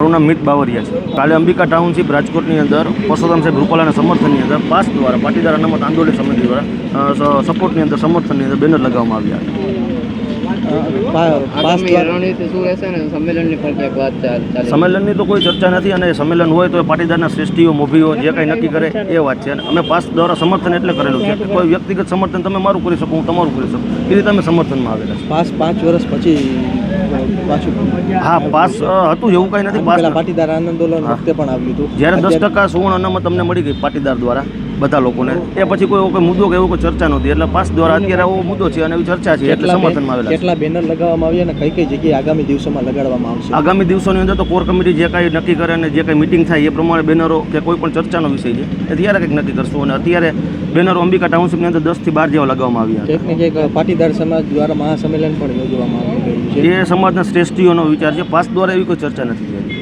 મારું નામ મિત બાવરિયા છે. કાલે અંબિકા ટાઉનશીપ રાજકોટની અંદર પરસોત્તમ સાહેબ રૂપાલાના સમર્થનની અંદર પાસ દ્વારા પાટીદાર અનામત આંદોલન સમિતિ દ્વારા સપોર્ટની અંદર સમર્થનની અંદર બેનર લગાવવામાં આવ્યા સંમેલનની તો કોઈ ચર્ચા નથી અને સંમેલન હોય તો પાટીદારના શ્રેષ્ઠીઓ મોભીઓ જે કંઈ નક્કી કરે એ વાત છે. અને અમે પાસ દ્વારા સમર્થન એટલે કરેલું છે. કે કોઈ વ્યક્તિગત સમર્થન તમે મારું કરી શકો હું તમારું કરી શકું. એ રીતે અમે સમર્થનમાં આવેલા છે પાસ પાંચ વર્ષ પાછું હા પાસ હતું એવું કંઈ નથી પાસ. પાટીદાર આંદોલન વખતે પણ આવ્યું હતું. જ્યારે દસ ટકા સુવર્ણ અનામત તમને મળી ગઈ પાટીદાર દ્વારા. બધા લોકોને. એ પછી કોઈ કોઈ મુદ્દો કે એવો કોઈ ચર્ચા નહોતી. એટલે પાસ દ્વારા અત્યારે આવો મુદ્દો છે અને એવી ચર્ચા છે એટલે સમર્થનમાં આવેલા કેટલા બેનર લગાવવામાં આવ્યા અને કઈ કઈ જગ્યાએ આગામી દિવસોમાં લગાડવામાં આવશે? આગામી દિવસોની અંદર તો કોર કમિટી જે કાંઈ નક્કી કરે અને જે કાંઈ મિટિંગ થાય એ પ્રમાણે બેનરો કે કોઈ પણ ચર્ચાનો વિષય છે એ ત્યારે કંઈક નક્કી કરશું. અને અત્યારે બેનરો અંબિકા ટાઉનશીપની અંદર દસથી બાર જેવા લગાવવામાં આવ્યા એક પાટીદાર સમાજ દ્વારા મહાસંમેલન પણ યોજવામાં આવ્યું છે. એ સમાજના શ્રેષ્ઠીઓનો વિચાર છે. પાસ દ્વારા એવી કોઈ ચર્ચા નથી થઈ.